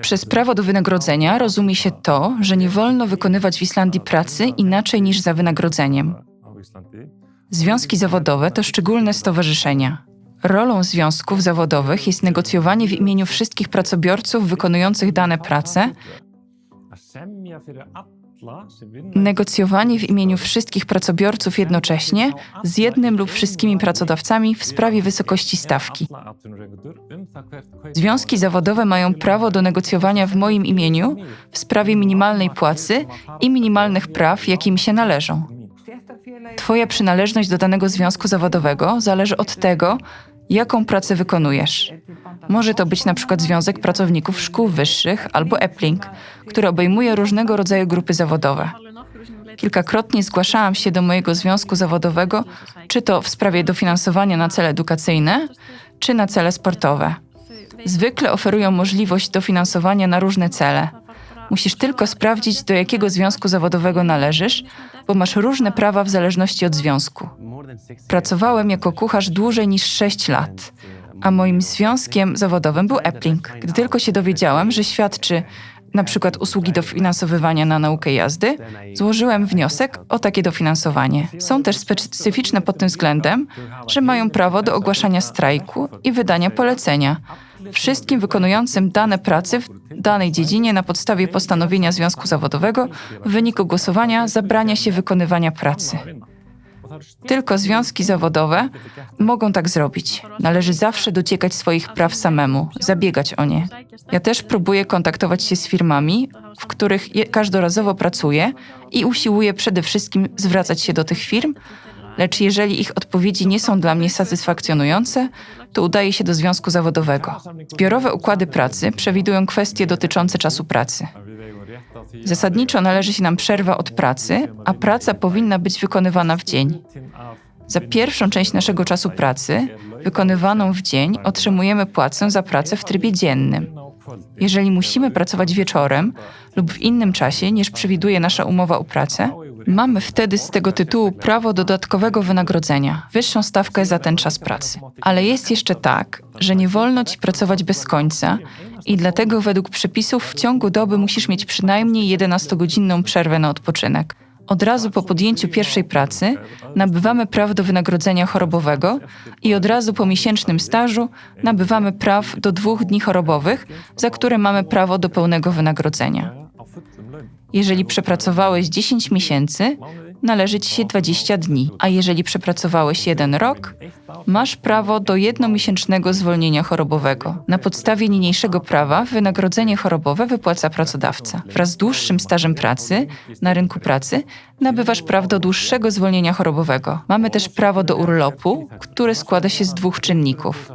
Przez prawo do wynagrodzenia rozumie się to, że nie wolno wykonywać w Islandii pracy inaczej niż za wynagrodzeniem. Związki zawodowe to szczególne stowarzyszenia. Rolą związków zawodowych jest negocjowanie w imieniu wszystkich pracobiorców wykonujących dane prace, negocjowanie w imieniu wszystkich pracobiorców jednocześnie z jednym lub wszystkimi pracodawcami w sprawie wysokości stawki. Związki zawodowe mają prawo do negocjowania w moim imieniu w sprawie minimalnej płacy i minimalnych praw, jakie mi się należą. Twoja przynależność do danego związku zawodowego zależy od tego, jaką pracę wykonujesz. Może to być na przykład Związek Pracowników Szkół Wyższych albo EPLING, który obejmuje różnego rodzaju grupy zawodowe. Kilkakrotnie zgłaszałam się do mojego związku zawodowego, czy to w sprawie dofinansowania na cele edukacyjne, czy na cele sportowe. Zwykle oferują możliwość dofinansowania na różne cele. Musisz tylko sprawdzić, do jakiego związku zawodowego należysz, bo masz różne prawa w zależności od związku. Pracowałem jako kucharz dłużej niż 6 lat, a moim związkiem zawodowym był Epling. Gdy tylko się dowiedziałam, że świadczy na przykład usługi dofinansowywania na naukę jazdy, złożyłem wniosek o takie dofinansowanie. Są też specyficzne pod tym względem, że mają prawo do ogłaszania strajku i wydania polecenia wszystkim wykonującym dane pracy w danej dziedzinie na podstawie postanowienia związku zawodowego w wyniku głosowania zabrania się wykonywania pracy. Tylko związki zawodowe mogą tak zrobić. Należy zawsze dociekać swoich praw samemu, zabiegać o nie. Ja też próbuję kontaktować się z firmami, w których każdorazowo pracuję i usiłuję przede wszystkim zwracać się do tych firm, lecz jeżeli ich odpowiedzi nie są dla mnie satysfakcjonujące, to udaję się do związku zawodowego. Zbiorowe układy pracy przewidują kwestie dotyczące czasu pracy. Zasadniczo należy się nam przerwa od pracy, a praca powinna być wykonywana w dzień. Za pierwszą część naszego czasu pracy, wykonywaną w dzień, otrzymujemy płacę za pracę w trybie dziennym. Jeżeli musimy pracować wieczorem lub w innym czasie niż przewiduje nasza umowa o pracę, mamy wtedy z tego tytułu prawo dodatkowego wynagrodzenia, wyższą stawkę za ten czas pracy. Ale jest jeszcze tak, że nie wolno ci pracować bez końca i dlatego według przepisów w ciągu doby musisz mieć przynajmniej 11-godzinną przerwę na odpoczynek. Od razu po podjęciu pierwszej pracy nabywamy praw do wynagrodzenia chorobowego i od razu po miesięcznym stażu nabywamy praw do dwóch dni chorobowych, za które mamy prawo do pełnego wynagrodzenia. Jeżeli przepracowałeś 10 miesięcy, należy ci się 20 dni, a jeżeli przepracowałeś jeden rok, masz prawo do jednomiesięcznego zwolnienia chorobowego. Na podstawie niniejszego prawa wynagrodzenie chorobowe wypłaca pracodawca. Wraz z dłuższym stażem pracy na rynku pracy nabywasz prawo do dłuższego zwolnienia chorobowego. Mamy też prawo do urlopu, które składa się z dwóch czynników.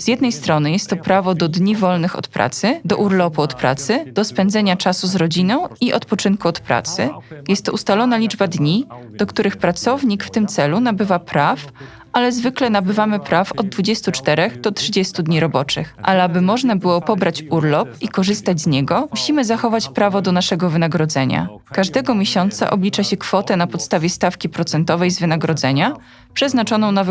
Z jednej strony jest to prawo do dni wolnych od pracy, do urlopu od pracy, do spędzenia czasu z rodziną i odpoczynku od pracy. Jest to ustalona liczba dni, do których pracownik w tym celu nabywa praw, ale zwykle nabywamy praw od 24 do 30 dni roboczych. Ale aby można było pobrać urlop i korzystać z niego, musimy zachować prawo do naszego wynagrodzenia. Każdego miesiąca oblicza się kwotę na podstawie stawki procentowej z wynagrodzenia, przeznaczoną na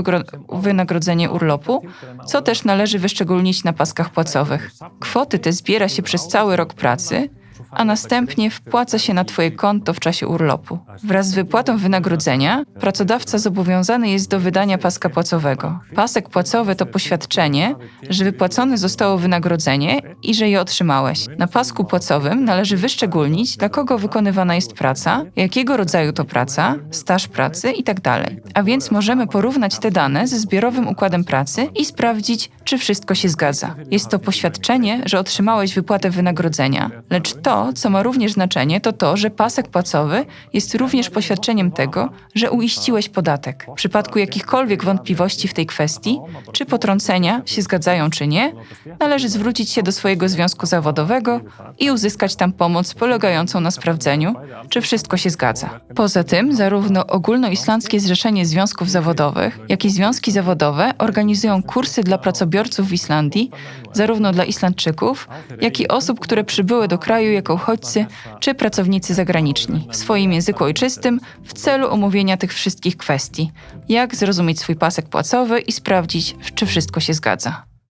wynagrodzenie urlopu, co też należy wyszczególnić na paskach płacowych. Kwoty te zbiera się przez cały rok pracy, a następnie wpłaca się na Twoje konto w czasie urlopu. Wraz z wypłatą wynagrodzenia pracodawca zobowiązany jest do wydania paska płacowego. Pasek płacowy to poświadczenie, że wypłacone zostało wynagrodzenie i że je otrzymałeś. Na pasku płacowym należy wyszczególnić, dla kogo wykonywana jest praca, jakiego rodzaju to praca, staż pracy itd. A więc możemy porównać te dane ze zbiorowym układem pracy i sprawdzić, czy wszystko się zgadza. Jest to poświadczenie, że otrzymałeś wypłatę wynagrodzenia, lecz to, co ma również znaczenie, to to, że pasek płacowy jest również poświadczeniem tego, że uiściłeś podatek. W przypadku jakichkolwiek wątpliwości w tej kwestii, czy potrącenia się zgadzają, czy nie, należy zwrócić się do swojego związku zawodowego i uzyskać tam pomoc polegającą na sprawdzeniu, czy wszystko się zgadza. Poza tym, zarówno Ogólnoislandzkie Zrzeszenie Związków Zawodowych, jak i związki zawodowe organizują kursy dla pracobiorców w Islandii, zarówno dla Islandczyków, jak i osób, które przybyły do kraju jako uchodźcy czy pracownicy zagraniczni w swoim języku ojczystym w celu omówienia tych wszystkich kwestii. Jak zrozumieć swój pasek płacowy i sprawdzić, czy wszystko się zgadza.